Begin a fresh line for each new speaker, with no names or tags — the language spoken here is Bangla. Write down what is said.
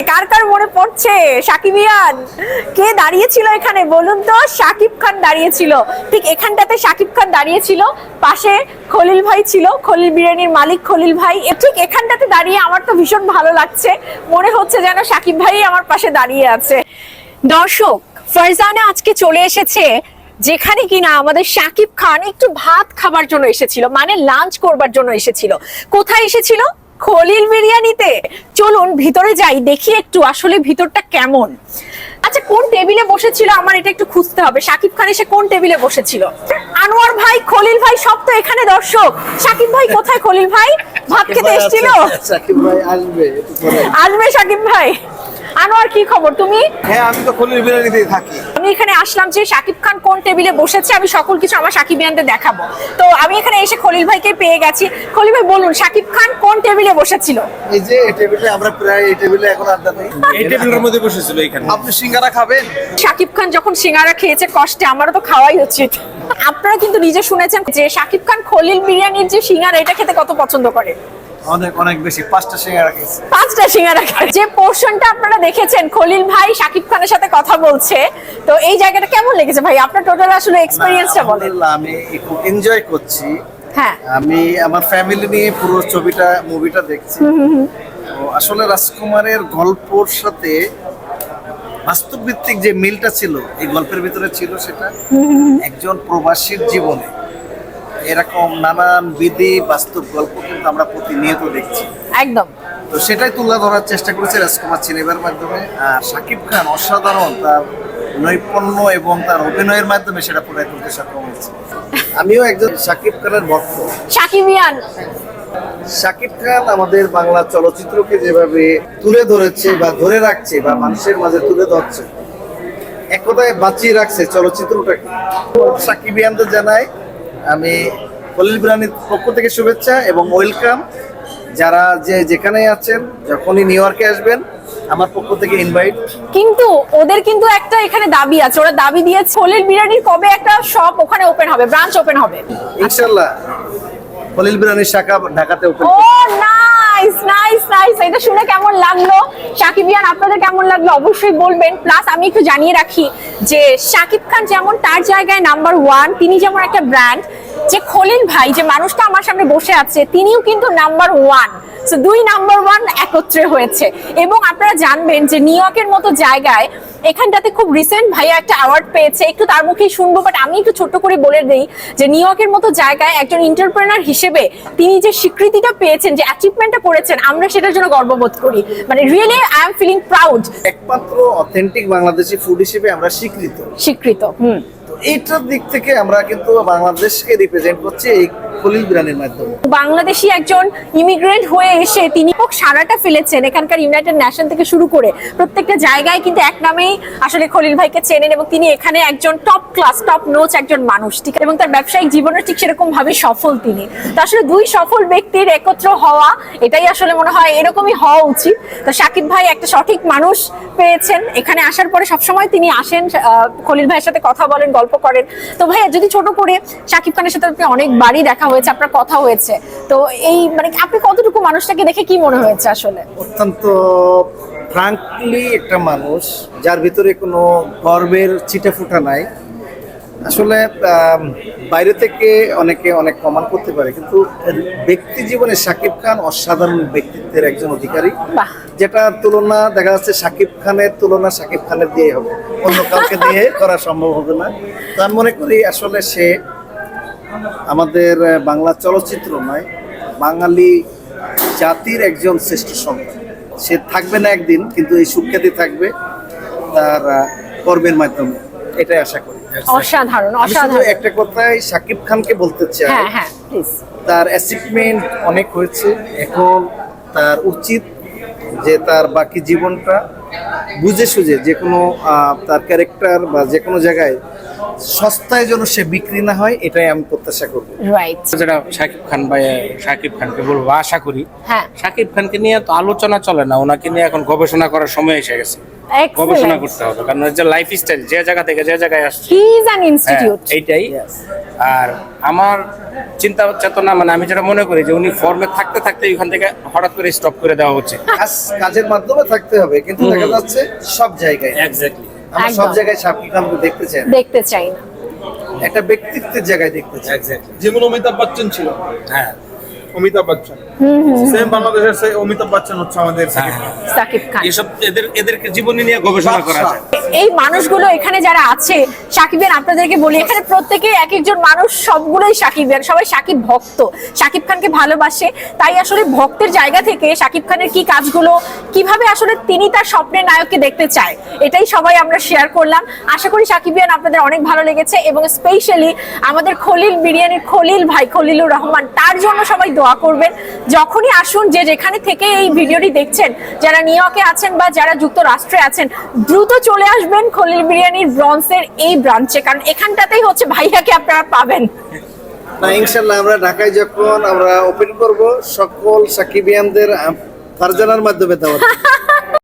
কার কার মনে পড়ছে? সাকিবিয়ান কে দাঁড়িয়েছিল এখানে? বলুন তো, সাকিব খান দাঁড়িয়েছিল। ঠিক এখানটাতে সাকিব খান দাঁড়িয়েছিল। পাশে খলিল ভাই ছিল, খলিল বিরিয়ানির মালিক খলিল ভাই। ঠিক এখানটাতে দাঁড়িয়ে আমার তো ভীষণ ভালো লাগছে। মনে হচ্ছে যেন সাকিব ভাই আমার পাশে দাঁড়িয়ে আছে। দর্শক, ফারজানা আজকে চলে এসেছে যেখানে কিনা আমাদের সাকিব খান একটু ভাত খাবার জন্য এসেছিল মানে লাঞ্চ করবার জন্য এসেছিল। কোথায় এসেছিল? খলিল বিরিয়ানিতে। চলুন ভিতরে যাই দেখি একটু আসলে ভিতরটা কেমন। আচ্ছা কোন টেবিলে বসেছিল আমার এটা একটু খুঁজতে হবে। সাকিব খান এসে কোন টেবিলে বসেছিল? আনোয়ার ভাই খলিল ভাই সব তো এখানে দর্শক। সাকিব ভাই কোথায় খলিল ভাই? ভাত খেতে এসেছিল?
সাকিব ভাই আসবে
আসবে সাকিব ভাই। আনোয়ার কি খবর তুমি?
হ্যাঁ আমি তো খলিল বিরিয়ানিতেই থাকি।
আমি এখানে আসলাম যে সাকিব খান কোন টেবিলে বসেছে আমি সকল কিছু আমার সাকিব ইয়ানদের দেখাবো। তো আমি এখানে এসে খলিল ভাইকে পেয়ে গেছি। খলিল ভাই বলুন সাকিব খান কোন টেবিলে বসেছিল?
এই যে এই টেবিলে আমরা প্রায় এই টেবিলে এখন আড্ডা নেই
এই টেবিলের মধ্যে বসেছিল এখানে।
আপনি সিঙ্গারা খাবেন?
সাকিব খান যখন সিঙ্গারা খেয়েছে কষ্টে আমারও তো খাওয়াই উচিত। আপনারা কিন্তু নিজে শুনেছেন যে সাকিব খান খলিল বিরিয়ানির যে সিঙ্গারা এটা খেতে কত পছন্দ করে?
অনেক অনেক বেশি পাঁচটা সিঙ্গারা খেয়েছি
পাঁচটা সিঙ্গারা খায় যে পোর্শনটা আপনারা দেখেছেন খলিল ভাই সাকিব খানের সাথে কথা বলছে তো এই জায়গাটা কেমন লেগেছে ভাই? আপনার টোটাল আসলে এক্সপিরিয়েন্সটা বলেন।
আমি খুব এনজয় করছি।
হ্যাঁ।
আমি আমার ফ্যামিলি নিয়ে পুরো ছবিটা মুভিটা দেখছি। আসলে রাজকুমারের গল্পর সাথে বাস্তব ভিত্তিক যে মিলটা ছিল এই গল্পের ভিতরে ছিল সেটা একজন প্রবাসীর জীবনে। এরকম নানান বিধি বাস্তব গল্প কিন্তু আমরা প্রতিনিয়ত দেখছি।
একদম।
তো সেটাই তুলে ধরার চেষ্টা করেছে রাজকুমার সিনেমার মাধ্যমে। আর শাকিব খান অসাধারণ তার নৈপুণ্য এবং তার অভিনয়ের মাধ্যমে সেটা ফুটাই তুলতে সক্ষম হয়েছে। আমিও একজন শাকিব খানের ভক্ত।
সাকিবিয়ান
শাকিব খান আমাদের বাংলা চলচ্চিত্রকে যেভাবে তুলে ধরেছে বা ধরে রাখছে বা মানুষের মাঝে তুলে ধরছে এক কথায় বাঁচিয়ে রাখছে চলচ্চিত্রটাকে। সাকিবিয়ানদের জানাই আমি খলিল বিরানির পক্ষ থেকে শুভেচ্ছা এবং ওয়েলকাম। যারা যে যেখানে আছেন যখনই নিউ ইয়র্কে আসবেন আমার পক্ষ থেকে ইনভাইট
কিন্তু ওদের কিন্তু একটা এখানে দাবি আছে। ওরা দাবি দিয়েছে খলিল বিরিয়ানির কবে একটা শপ ওখানে ওপেন হবে ব্রাঞ্চ ওপেন হবে?
ইনশাআল্লাহ। খলিল বিরানির শাখা ঢাকাতে ওপেন
ও নাইস নাইস নাইস এটা শুনে কেমন লাগল? সাকিবিয়ান আপনাদের কেমন লাগল? অবশ্যই বলবেন। প্লাস আমি একটু জানিয়ে রাখি যে সাকিব খান যেমন তার জায়গায় নাম্বার ওয়ান তিনি যেমন একটা ব্র্যান্ড যে খলিল ভাই যে মানুষটা আমার সামনে বসে আছে তিনিও কিন্তু নাম্বার ওয়ান দুই নাম্বার ওয়ান একত্রে হয়েছে। এবং আপনারা জানবেন যে নিউ ইয়র্কের মতো জায়গায় এখানটাতে খুব রিসেন্ট ভাইয়া একটা অ্যাওয়ার্ড পেয়েছে। একটু তার মুখেই শুনব বাট আমি একটু ছোট্ট করে বলে দিই যে নিউ ইয়র্কের মতো জায়গায় একজন এন্টারপ্রেনার হিসেবে তিনি যে স্বীকৃতিটা পেয়েছেন যে অ্যাচিভমেন্টটা করেছেন আমরা সেটার জন্য গর্ববোধ করি। মানে really I am feeling proud
একমাত্র অথেন্টিক বাংলাদেশি ফুড হিসেবে আমরা স্বীকৃত।
স্বীকৃত হুম।
এইটার দিক থেকে আমরা কিন্তু বাংলাদেশকে রিপ্রেজেন্ট করছি এই
বাংলাদেশি একজন ইমিগ্রেন্ট হয়ে এসে তিনি সারাটা ফেলেছেন এখানকার ইউনাইটেড থেকে শুরু করে। প্রত্যেকটা জায়গায় কিন্তু এক নামেই আসলে খলিল ভাইকে চেনেন এবং তিনি এখানে একজন টপ ক্লাস টপ নোচ একজন মানুষ, ঠিক এবং তার ব্যবসায়িক জীবনে ঠিক সেরকম ভাবে সফল তিনি। তো আসলে দুই সফল ব্যক্তির একত্র হওয়া, এটাই আসলে মনে হয় এরকমই হওয়া উচিত। তো ভাই একটা সঠিক মানুষ পেয়েছেন। এখানে আসার পরে সবসময় তিনি আসেন খলিল ভাইয়ের সাথে কথা বলেন, গল্প করেন। তো ভাইয়া, যদি ছোট করে সাকিব খানের সাথে অনেকবারই দেখা হয়েছে আপনার কথা হয়েছে। তো এই মানে আপনি কতটুকু মানুষটাকে দেখে কি মনে হয়েছে আসলে?
অত্যন্ত ফ্রাঙ্কলি একটা মানুষ যার ভিতরে কোনো গর্বের ছিটে ফুটা নাই। আসলে বাইরে থেকে অনেকে অনেক প্রমাণ করতে পারে কিন্তু ব্যক্তি জীবনে শাকিব খান অসাধারণ ব্যক্তিত্বের একজন অধিকারী। যেটা তুলনা দেখা যাচ্ছে শাকিব খানের তুলনা শাকিব খানের দিয়ে হবে। অন্য কাউকে দিয়ে করা সম্ভব হবে না। তো আমি মনে করি আসলে সে আমাদের বাংলা চলচ্চিত্র নয় বাঙালি জাতির একজন শ্রেষ্ঠ সন্তান। সে থাকবে না একদিন কিন্তু এই সুখ্যাতি থাকবে তার কর্মের মাধ্যমে। এটাই আশা করি।
অসাধারণ অসাধারণ।
একটা কথাই শাকিব খানকে বলতে চাই।
হ্যাঁ হ্যাঁ প্লিজ
তার অ্যাচিভমেন্ট অনেক হয়েছে। এখন তার উচিত যে তার বাকি জীবনটা বুঝে সুঝে যে কোনো তার ক্যারেক্টার বা যে কোনো জায়গায় সস্তায় যেন সে বিক্রি না হয় এটাই আমি প্রত্যাশা করব।
রাইট
যেটা শাকিব খান ভাই শাকিব খানকে বলব আশা করি।
হ্যাঁ।
শাকিব খানকে নিয়ে তো আলোচনা চলে না ওনাকে নিয়ে এখন গবেষণা করার সময় এসে গেছে। গবেষণা করতে হবে কারণ হচ্ছে লাইফ স্টাইল যে জায়গা থেকে যে জায়গায় আসছে। হ্যাঁ,
ইনস্টিটিউট
এইটাই আর আমার চিন্তা চেতনা মানে আমি যেটা মনে করি যে উনি ফর্মে থাকতে থাকতে এখান থেকে হঠাৎ করে স্টপ করে দেওয়া হচ্ছে
কাজ কাজের মাধ্যমে থাকতে হবে কিন্তু দেখা যাচ্ছে সব জায়গায়।
এক্স্যাক্টলি
আমরা সব জায়গায় খানকে দেখতে চাই না।
দেখতে চাই না।
একটা ব্যক্তিত্বের জায়গায় দেখতে চাই।
এক্স্যাক্টলি
যেমন অমিতাভ বচ্চন ছিল।
হ্যাঁ।
অমিতাভ বচ্চন। সেম বাংলাদেশের সেই অমিতাভ বচ্চন হচ্ছে আমাদের
হ্যাঁ।
সাকিব খান।
এসব এদের এদেরকে জীবনী নিয়ে গবেষণা করা যায়।
এই মানুষগুলো এখানে যারা আছে সাকিবের আপনাদেরকে বলি এখানে প্রত্যেকে এক একজন মানুষ সবগুলোই সাকিবের। সবাই সাকিব ভক্ত। সাকিব খানকে ভালোবাসে। তাই আসলে ভক্তের জায়গা থেকে সাকিব খানের কি কাজগুলো কীভাবে আসলে তিনি তার স্বপ্নের নায়ককে দেখতে চায় এটাই সবাই আমরা শেয়ার করলাম। আশা করি সাকিবিয়ান আপনাদের অনেক ভালো লেগেছে এবং স্পেশালি আমাদের খলিল বিরিয়ানির খলিল ভাই খলিলুর রহমান তার জন্য সবাই দোয়া করবেন। যখনই আসুন যে যেখানে থেকে এই ভিডিওটি দেখছেন যারা নিউ ইয়র্কে আছেন বা যারা যুক্তরাষ্ট্রে আছেন দ্রুত চলে আসবেন খলিল বিরিয়ানির ব্রন্সের এই ব্রাঞ্চে কারণ এখানটাতেই হচ্ছে ভাইয়াকে আপনারা পাবেন।
না ইনশাল্লাহ আমরা ঢাকায় যখন আমরা ওপেন করব সকল সাকিবিয়ানদের ফারজানার মাধ্যমে দেওয়া